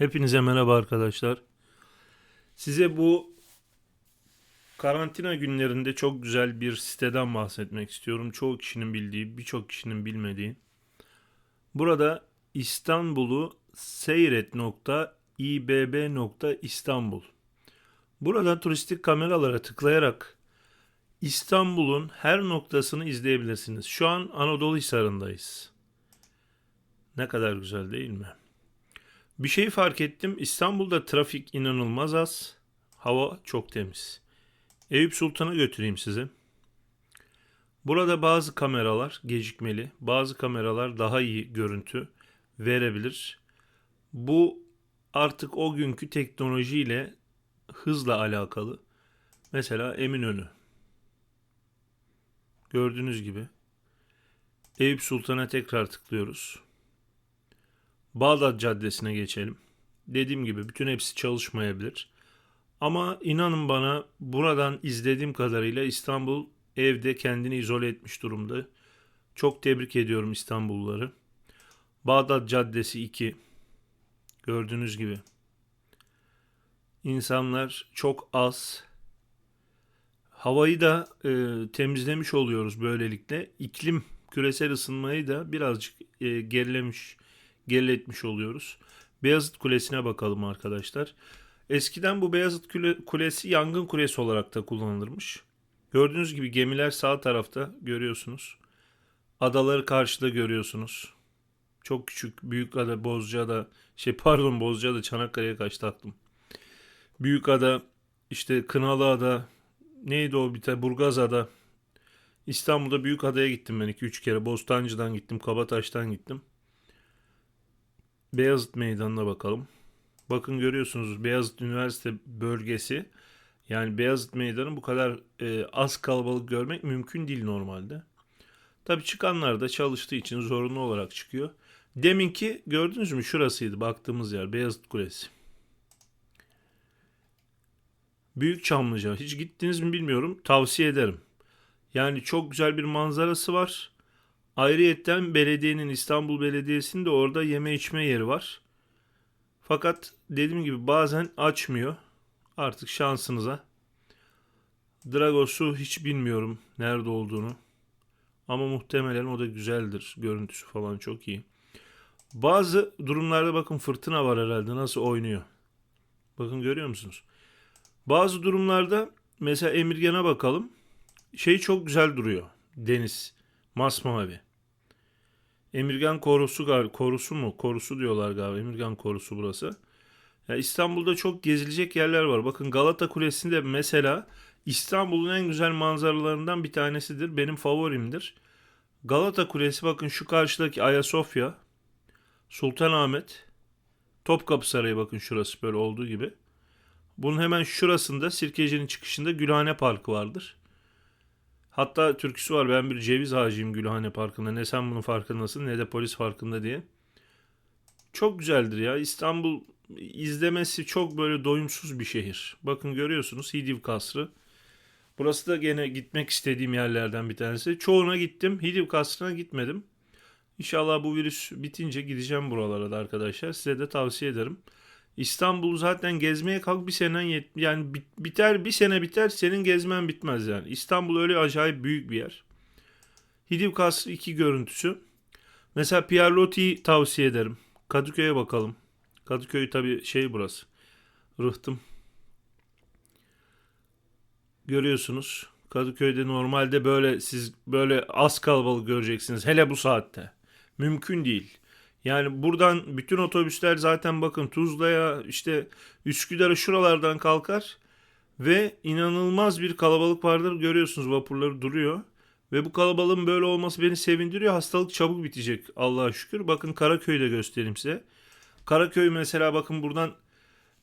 Hepinize merhaba arkadaşlar. Size bu karantina günlerinde çok güzel bir siteden bahsetmek istiyorum. Çoğu kişinin bildiği, birçok kişinin bilmediği. Burada İstanbul'u seyret.ibb.istanbul. Burada turistik kameralara tıklayarak İstanbul'un her noktasını izleyebilirsiniz. Şu an Anadolu Hisarı'ndayız. Ne kadar güzel değil mi? Bir şey fark ettim. İstanbul'da trafik inanılmaz az. Hava çok temiz. Eyüp Sultan'a götüreyim sizi. Burada bazı kameralar gecikmeli, bazı kameralar daha iyi görüntü verebilir. Bu artık o günkü teknolojiyle hızla alakalı. Mesela Eminönü. Gördüğünüz gibi Eyüp Sultan'a tekrar tıklıyoruz. Bağdat Caddesi'ne geçelim. Dediğim gibi bütün hepsi çalışmayabilir. Ama inanın bana buradan izlediğim kadarıyla İstanbul evde kendini izole etmiş durumda. Çok tebrik ediyorum İstanbulluları. Bağdat Caddesi 2. Gördüğünüz gibi. İnsanlar çok az. Havayı da e, temizlemiş oluyoruz böylelikle. İklim küresel ısınmayı da birazcık e, gerilemiş geriletmiş oluyoruz. Beyazıt Kulesi'ne bakalım arkadaşlar. Eskiden bu Beyazıt Kule- Kulesi yangın kulesi olarak da kullanılırmış. Gördüğünüz gibi gemiler sağ tarafta görüyorsunuz. Adaları karşıda görüyorsunuz. Çok küçük Büyükada, Bozcaada, şey pardon Bozcaada Çanakkale'ye kaçtı aklım. Büyükada, işte Kınalıada, neydi o bir tane Burgazada. İstanbul'da Büyükada'ya gittim ben 2-3 kere. Bostancı'dan gittim, Kabataş'tan gittim. Beyazıt Meydanı'na bakalım. Bakın görüyorsunuz Beyazıt Üniversite bölgesi. Yani Beyazıt Meydanı bu kadar e, az kalabalık görmek mümkün değil normalde. Tabii çıkanlar da çalıştığı için zorunlu olarak çıkıyor. Deminki gördünüz mü şurasıydı baktığımız yer Beyazıt Kulesi. Büyük Çamlıca hiç gittiniz mi bilmiyorum tavsiye ederim. Yani çok güzel bir manzarası var. Ayrıyetten belediyenin İstanbul Belediyesi'nin de orada yeme içme yeri var. Fakat dediğim gibi bazen açmıyor. Artık şansınıza. Dragos'u hiç bilmiyorum nerede olduğunu. Ama muhtemelen o da güzeldir. Görüntüsü falan çok iyi. Bazı durumlarda bakın fırtına var herhalde nasıl oynuyor. Bakın görüyor musunuz? Bazı durumlarda mesela Emirgan'a bakalım. Şey çok güzel duruyor. Deniz. Masmavi. Emirgan korusu gal korusu mu? Korusu diyorlar galiba. Emirgan korusu burası. Ya İstanbul'da çok gezilecek yerler var. Bakın Galata Kulesi'nde mesela İstanbul'un en güzel manzaralarından bir tanesidir. Benim favorimdir. Galata Kulesi bakın şu karşıdaki Ayasofya, Sultanahmet, Topkapı Sarayı bakın şurası böyle olduğu gibi. Bunun hemen şurasında Sirkeci'nin çıkışında Gülhane Parkı vardır. Hatta türküsü var ben bir ceviz ağacıyım Gülhane Parkı'nda. Ne sen bunun farkındasın ne de polis farkında diye. Çok güzeldir ya. İstanbul izlemesi çok böyle doyumsuz bir şehir. Bakın görüyorsunuz Hidiv Kasrı. Burası da gene gitmek istediğim yerlerden bir tanesi. Çoğuna gittim. Hidiv Kasrı'na gitmedim. İnşallah bu virüs bitince gideceğim buralara da arkadaşlar. Size de tavsiye ederim. İstanbul zaten gezmeye kalk bir senen yet yani bit- biter bir sene biter senin gezmen bitmez yani. İstanbul öyle acayip büyük bir yer. Hidiv Kasrı 2 görüntüsü. Mesela Pierre Loti'yi tavsiye ederim. Kadıköy'e bakalım. Kadıköy tabi şey burası. Rıhtım. Görüyorsunuz. Kadıköy'de normalde böyle siz böyle az kalabalık göreceksiniz. Hele bu saatte. Mümkün değil. Yani buradan bütün otobüsler zaten bakın Tuzla'ya işte Üsküdar'a şuralardan kalkar ve inanılmaz bir kalabalık vardır. Görüyorsunuz vapurları duruyor. Ve bu kalabalığın böyle olması beni sevindiriyor. Hastalık çabuk bitecek Allah'a şükür. Bakın Karaköy'de göstereyim size. Karaköy mesela bakın buradan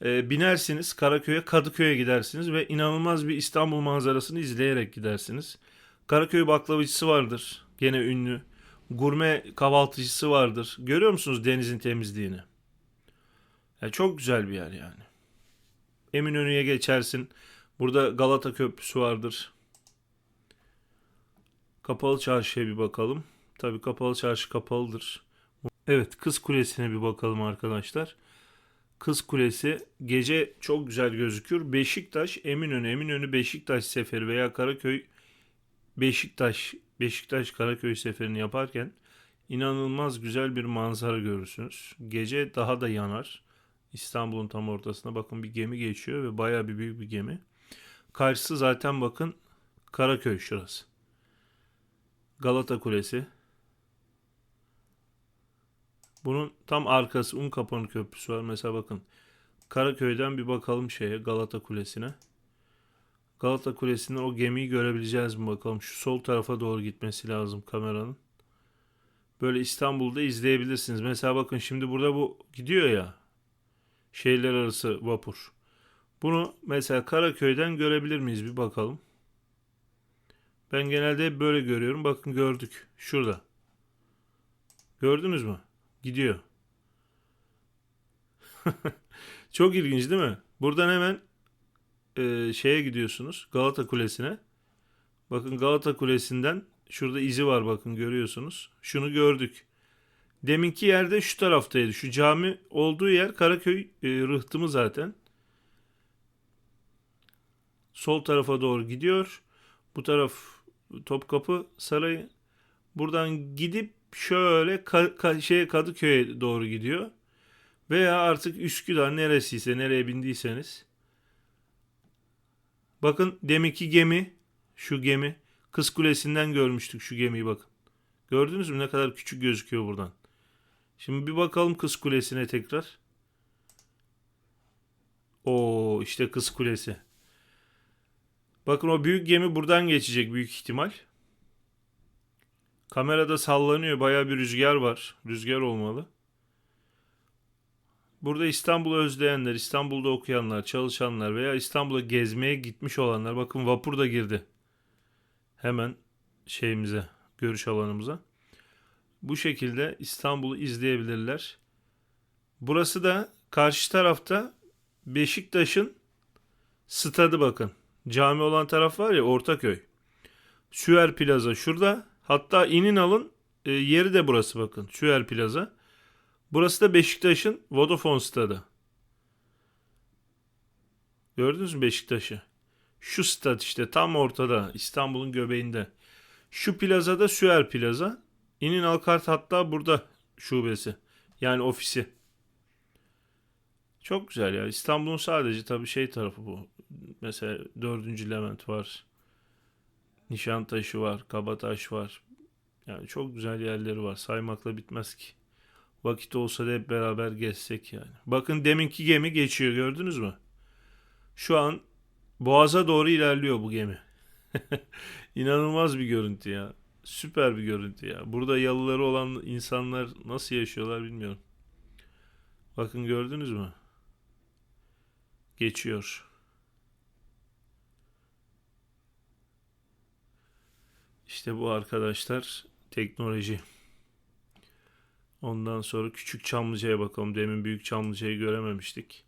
e, binersiniz Karaköy'e Kadıköy'e gidersiniz ve inanılmaz bir İstanbul manzarasını izleyerek gidersiniz. Karaköy baklavacısı vardır. Gene ünlü gurme kahvaltıcısı vardır. Görüyor musunuz denizin temizliğini? Ya çok güzel bir yer yani. Eminönü'ye geçersin. Burada Galata Köprüsü vardır. Kapalı Çarşı'ya bir bakalım. Tabii Kapalı Çarşı kapalıdır. Evet Kız Kulesi'ne bir bakalım arkadaşlar. Kız Kulesi gece çok güzel gözükür. Beşiktaş, Eminönü, Eminönü Beşiktaş seferi veya Karaköy Beşiktaş Beşiktaş Karaköy seferini yaparken inanılmaz güzel bir manzara görürsünüz. Gece daha da yanar. İstanbul'un tam ortasına bakın bir gemi geçiyor ve bayağı bir büyük bir gemi. Karşısı zaten bakın Karaköy şurası. Galata Kulesi. Bunun tam arkası Unkapanı Köprüsü var. Mesela bakın Karaköy'den bir bakalım şeye Galata Kulesi'ne. Galata Kulesi'nden o gemiyi görebileceğiz mi bakalım. Şu sol tarafa doğru gitmesi lazım kameranın. Böyle İstanbul'da izleyebilirsiniz. Mesela bakın şimdi burada bu gidiyor ya. Şehirler arası vapur. Bunu mesela Karaköy'den görebilir miyiz bir bakalım. Ben genelde hep böyle görüyorum. Bakın gördük. Şurada. Gördünüz mü? Gidiyor. Çok ilginç değil mi? Buradan hemen e, şeye gidiyorsunuz. Galata Kulesi'ne. Bakın Galata Kulesi'nden şurada izi var bakın görüyorsunuz. Şunu gördük. Deminki yerde şu taraftaydı. Şu cami olduğu yer Karaköy e, rıhtımı zaten. Sol tarafa doğru gidiyor. Bu taraf Topkapı Sarayı. Buradan gidip şöyle ka- ka- şeye Kadıköy'e doğru gidiyor. Veya artık Üsküdar neresiyse nereye bindiyseniz. Bakın deminki gemi şu gemi Kız Kulesi'nden görmüştük şu gemiyi bakın. Gördünüz mü ne kadar küçük gözüküyor buradan. Şimdi bir bakalım Kız Kulesi'ne tekrar. Oo işte Kız Kulesi. Bakın o büyük gemi buradan geçecek büyük ihtimal. Kamerada sallanıyor. Baya bir rüzgar var. Rüzgar olmalı. Burada İstanbul'u özleyenler, İstanbul'da okuyanlar, çalışanlar veya İstanbul'a gezmeye gitmiş olanlar. Bakın vapur da girdi. Hemen şeyimize, görüş alanımıza. Bu şekilde İstanbul'u izleyebilirler. Burası da karşı tarafta Beşiktaş'ın stadı bakın. Cami olan taraf var ya Ortaköy. Süer Plaza şurada. Hatta inin alın e, yeri de burası bakın. Süer Plaza. Burası da Beşiktaş'ın Vodafone stadı. Gördünüz mü Beşiktaş'ı? Şu stat işte tam ortada İstanbul'un göbeğinde. Şu plazada Süer Plaza. İnin Alkart hatta burada şubesi. Yani ofisi. Çok güzel ya. İstanbul'un sadece tabii şey tarafı bu. Mesela 4. Levent var. Nişantaşı var. Kabataş var. Yani çok güzel yerleri var. Saymakla bitmez ki. Vakit olsa da hep beraber gezsek yani. Bakın deminki gemi geçiyor gördünüz mü? Şu an Boğaz'a doğru ilerliyor bu gemi. İnanılmaz bir görüntü ya. Süper bir görüntü ya. Burada yalıları olan insanlar nasıl yaşıyorlar bilmiyorum. Bakın gördünüz mü? Geçiyor. İşte bu arkadaşlar teknoloji. Ondan sonra Küçük Çamlıca'ya bakalım. Demin Büyük Çamlıca'yı görememiştik.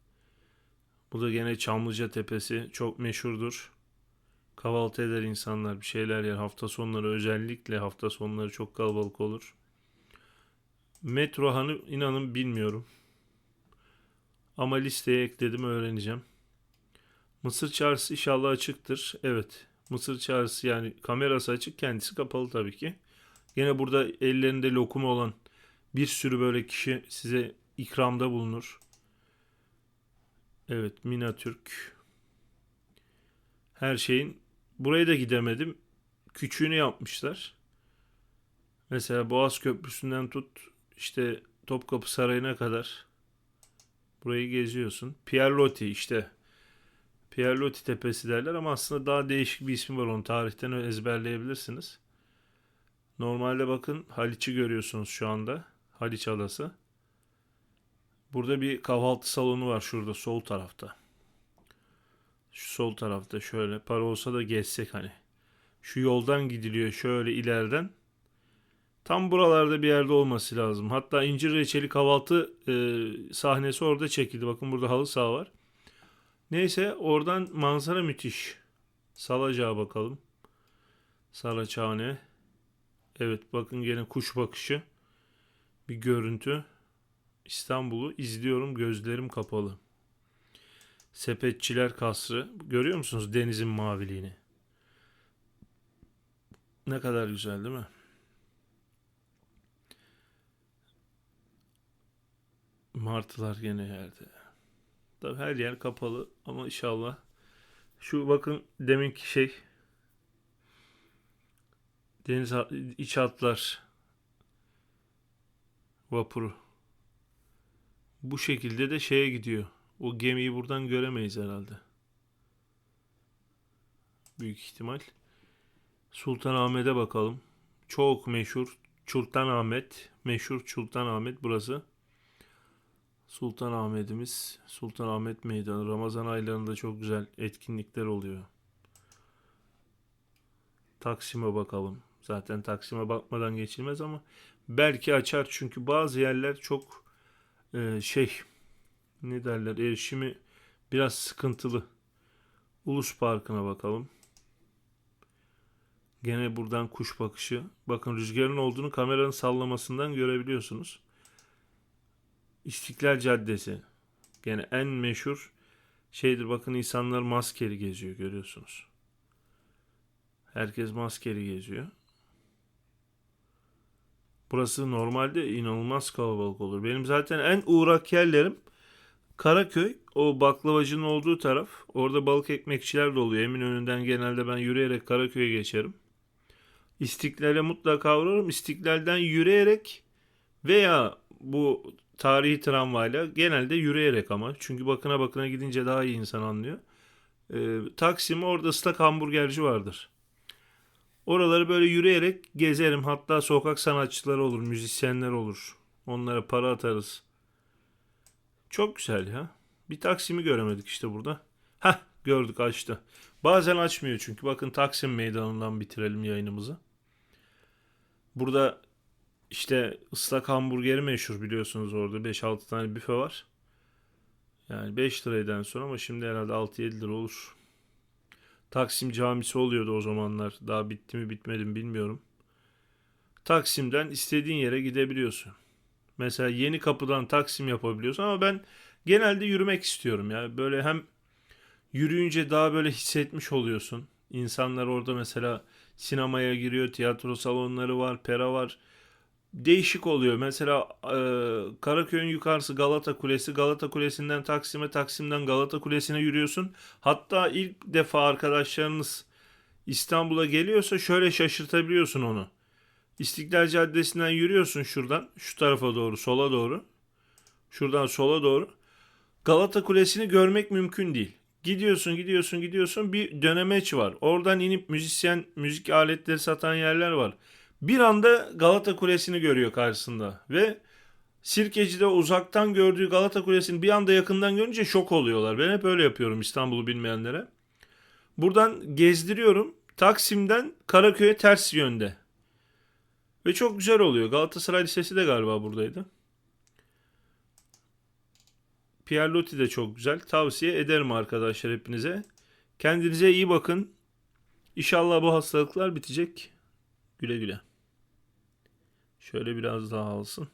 Bu da gene Çamlıca Tepesi. Çok meşhurdur. Kahvaltı eder insanlar bir şeyler yer. Hafta sonları özellikle hafta sonları çok kalabalık olur. Metro Hanı inanın bilmiyorum. Ama listeye ekledim öğreneceğim. Mısır Çarşısı inşallah açıktır. Evet. Mısır Çarşısı yani kamerası açık kendisi kapalı tabii ki. Gene burada ellerinde lokum olan bir sürü böyle kişi size ikramda bulunur. Evet Minatürk. Her şeyin. Buraya da gidemedim. Küçüğünü yapmışlar. Mesela Boğaz Köprüsü'nden tut işte Topkapı Sarayı'na kadar burayı geziyorsun. Pierlotti işte Pierlotti Tepesi derler ama aslında daha değişik bir ismi var onun tarihten ezberleyebilirsiniz. Normalde bakın Haliç'i görüyorsunuz şu anda. Haliç Adası. Burada bir kahvaltı salonu var şurada sol tarafta. Şu sol tarafta şöyle para olsa da gezsek hani. Şu yoldan gidiliyor şöyle ileriden. Tam buralarda bir yerde olması lazım. Hatta incir reçeli kahvaltı e, sahnesi orada çekildi. Bakın burada halı saha var. Neyse oradan manzara müthiş. Salacağa bakalım. Saraçhane. Evet bakın gene kuş bakışı. Bir görüntü. İstanbul'u izliyorum gözlerim kapalı. Sepetçiler Kasrı. Görüyor musunuz denizin maviliğini? Ne kadar güzel değil mi? Martılar gene yerde. Tabii her yer kapalı ama inşallah. Şu bakın deminki şey. Deniz iç hatlar vapuru. Bu şekilde de şeye gidiyor. O gemiyi buradan göremeyiz herhalde. Büyük ihtimal. Sultanahmet'e bakalım. Çok meşhur Sultanahmet. Meşhur Sultanahmet burası. Sultanahmet'imiz. Sultanahmet Meydanı. Ramazan aylarında çok güzel etkinlikler oluyor. Taksim'e bakalım. Zaten Taksim'e bakmadan geçilmez ama belki açar çünkü bazı yerler çok e, şey ne derler erişimi biraz sıkıntılı. Ulus Parkı'na bakalım. Gene buradan kuş bakışı. Bakın rüzgarın olduğunu kameranın sallamasından görebiliyorsunuz. İstiklal Caddesi. Gene en meşhur şeydir. Bakın insanlar maskeli geziyor görüyorsunuz. Herkes maskeli geziyor. Burası normalde inanılmaz kalabalık olur. Benim zaten en uğrak yerlerim Karaköy. O baklavacının olduğu taraf. Orada balık ekmekçiler de oluyor. Eminönü'nden genelde ben yürüyerek Karaköy'e geçerim. İstiklal'e mutlaka uğrarım. İstiklal'den yürüyerek veya bu tarihi tramvayla genelde yürüyerek ama. Çünkü bakına bakına gidince daha iyi insan anlıyor. Ee, Taksim orada ıslak hamburgerci vardır. Oraları böyle yürüyerek gezerim. Hatta sokak sanatçıları olur, müzisyenler olur. Onlara para atarız. Çok güzel ya. Bir Taksim'i göremedik işte burada. Heh gördük açtı. Bazen açmıyor çünkü. Bakın Taksim Meydanı'ndan bitirelim yayınımızı. Burada işte ıslak hamburgeri meşhur biliyorsunuz orada 5-6 tane büfe var. Yani 5 liraydan sonra ama şimdi herhalde 6-7 lira olur. Taksim camisi oluyordu o zamanlar. Daha bitti mi bitmedi mi bilmiyorum. Taksim'den istediğin yere gidebiliyorsun. Mesela yeni kapıdan Taksim yapabiliyorsun ama ben genelde yürümek istiyorum ya. Böyle hem yürüyünce daha böyle hissetmiş oluyorsun. İnsanlar orada mesela sinemaya giriyor, tiyatro salonları var, pera var. Değişik oluyor. Mesela e, Karaköy'ün yukarısı Galata Kulesi. Galata Kulesi'nden Taksim'e, Taksim'den Galata Kulesi'ne yürüyorsun. Hatta ilk defa arkadaşlarınız İstanbul'a geliyorsa şöyle şaşırtabiliyorsun onu. İstiklal Caddesi'nden yürüyorsun şuradan, şu tarafa doğru, sola doğru. Şuradan sola doğru. Galata Kulesi'ni görmek mümkün değil. Gidiyorsun, gidiyorsun, gidiyorsun. Bir dönemeç var. Oradan inip müzisyen, müzik aletleri satan yerler var. Bir anda Galata Kulesi'ni görüyor karşısında ve Sirkeci'de uzaktan gördüğü Galata Kulesi'ni bir anda yakından görünce şok oluyorlar. Ben hep öyle yapıyorum İstanbul'u bilmeyenlere. Buradan gezdiriyorum. Taksim'den Karaköy'e ters yönde. Ve çok güzel oluyor. Galatasaray Lisesi de galiba buradaydı. Pierlotti de çok güzel. Tavsiye ederim arkadaşlar hepinize. Kendinize iyi bakın. İnşallah bu hastalıklar bitecek. Güle güle. Şöyle biraz daha alsın.